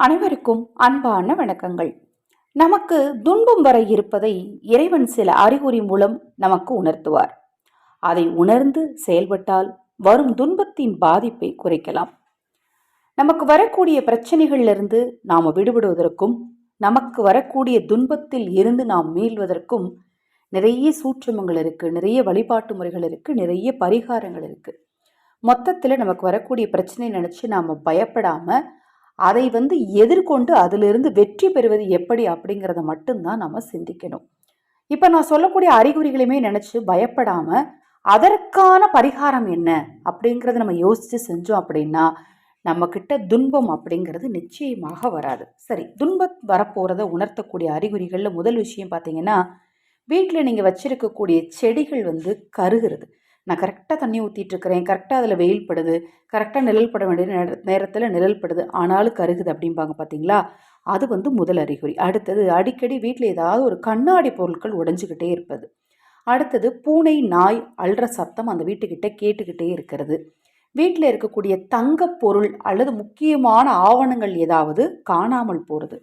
அனைவருக்கும் அன்பான வணக்கங்கள். நமக்கு துன்பம் வர இருப்பதை இறைவன் சில அறிகுறி மூலம் நமக்கு உணர்த்துவார். அதை உணர்ந்து செயல்பட்டால் வரும் துன்பத்தின் பாதிப்பை குறைக்கலாம். நமக்கு வரக்கூடிய பிரச்சனைகளிலிருந்து நாம் விடுபடுவதற்கும் நமக்கு வரக்கூடிய துன்பத்தில் இருந்து நாம் மீள்வதற்கும் நிறைய சூட்சமங்கள் இருக்குது நிறைய வழிபாட்டு முறைகள் இருக்குது நிறைய பரிகாரங்கள் இருக்குது மொத்தத்தில் நமக்கு வரக்கூடிய பிரச்சனை நினச்சி நாம் பயப்படாமல் அதை வந்து எதிர்கொண்டு அதிலிருந்து வெற்றி பெறுவது எப்படி அப்படிங்கிறத மட்டும்தான் நம்ம சிந்திக்கணும். இப்போ நான் சொல்லக்கூடிய அறிகுறிகளையுமே நினச்சி பயப்படாமல் அதற்கான பரிகாரம் என்ன அப்படிங்கிறத நம்ம யோசித்து செஞ்சோம் அப்படின்னா நம்மக்கிட்ட துன்பம் அப்படிங்கிறது நிச்சயமாக வராது. சரி துன்பம் வரப்போகிறத உணர்த்தக்கூடிய அறிகுறிகளில் முதல் விஷயம் பார்த்தீங்கன்னா வீட்டில் நீங்கள் வச்சிருக்கக்கூடிய செடிகள் வந்து கருகிறது. நான் கரெக்டாக தண்ணி ஊற்றிட்டு இருக்கிறேன் கரெக்டாக அதில் வெயில் படுது. கரெக்டாக நிழல் பட வேண்டிய நேர நேரத்தில் நிழல் படுது. ஆனாலும் கருகுது அப்படிம்பாங்க பார்த்தீங்களா அது வந்து முதல் அறிகுறி. அடுத்தது அடிக்கடி வீட்டில் ஏதாவது ஒரு கண்ணாடி பொருட்கள் உடைஞ்சிக்கிட்டே இருப்பது. அடுத்தது பூனை நாய் அல்ற சத்தம் அந்த வீட்டுக்கிட்ட கேட்டுக்கிட்டே இருக்கிறது. வீட்டில் இருக்கக்கூடிய தங்கப் பொருள் அல்லது முக்கியமான ஆவணங்கள் ஏதாவது காணாமல் போகிறது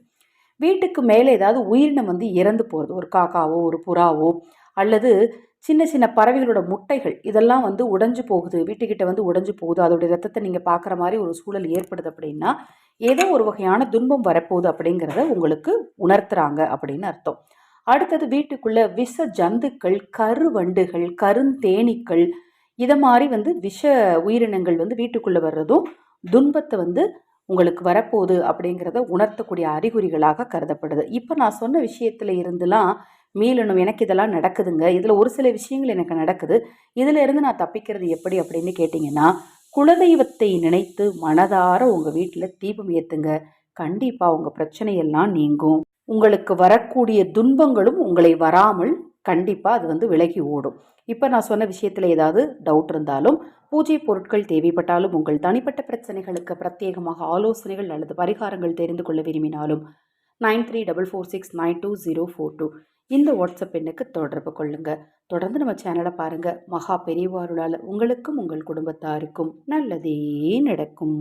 வீட்டுக்கு மேலே ஏதாவது உயிரினம் வந்து இறந்து போகிறது ஒரு காக்காவோ ஒரு புறாவோ அல்லது சின்ன சின்ன பறவைகளோட முட்டைகள் இதெல்லாம் வந்து உடைஞ்சு போகுது வீட்டுக்கிட்ட வந்து உடைஞ்சு போகுது அதோடைய ரத்தத்தை நீங்கள் பார்க்குற மாதிரி ஒரு சூழல் ஏற்படுது அப்படின்னா ஏதோ ஒரு வகையான துன்பம் வரப்போகுது அப்படிங்கிறத உங்களுக்கு உணர்த்துறாங்க அப்படின்னு அர்த்தம். அடுத்தது வீட்டுக்குள்ளே விஷ ஜந்துக்கள் கருவண்டுகள் கருந்தேனீக்கள் இதை மாதிரி வந்து விஷ உயிரினங்கள் வந்து வீட்டுக்குள்ளே வர்றதும் துன்பத்தை வந்து உங்களுக்கு வரப்போகுது அப்படிங்கிறத உணர்த்தக்கூடிய அறிகுறிகளாக கருதப்படுது. இப்போ நான் சொன்ன விஷயத்தில் இருந்துலாம் மீளணும் எனக்கு இதெல்லாம் நடக்குதுங்க. இதில் ஒரு சில விஷயங்கள் எனக்கு நடக்குது. இதில் இருந்து நான் தப்பிக்கிறது எப்படி அப்படின்னு கேட்டிங்கன்னா குலதெய்வத்தை நினைத்து மனதார உங்கள் வீட்டில் தீபம் ஏற்றுங்க கண்டிப்பாக உங்கள் பிரச்சனையெல்லாம் நீங்கும். உங்களுக்கு வரக்கூடிய துன்பங்களும் உங்களை வராமல் கண்டிப்பாக அது வந்து விலகி ஓடும். இப்போ நான் சொன்ன விஷயத்தில் ஏதாவது டவுட் இருந்தாலும் பூஜை பொருட்கள் தேவைப்பட்டாலும் உங்கள் தனிப்பட்ட பிரச்சனைகளுக்கு பிரத்யேகமாக ஆலோசனைகள் அல்லது பரிகாரங்கள் தெரிந்து கொள்ள விரும்பினாலும் nine three double four six nine two zero four two இந்த வாட்ஸ்அப் எண்ணுக்கு தொடர்பு கொள்ளுங்கள் தொடர்ந்து நம்ம சேனலை பாருங்கள் மகா பெரியவாருளால் உங்களுக்கும் உங்கள் குடும்பத்தாருக்கும் நல்லதே நடக்கும்.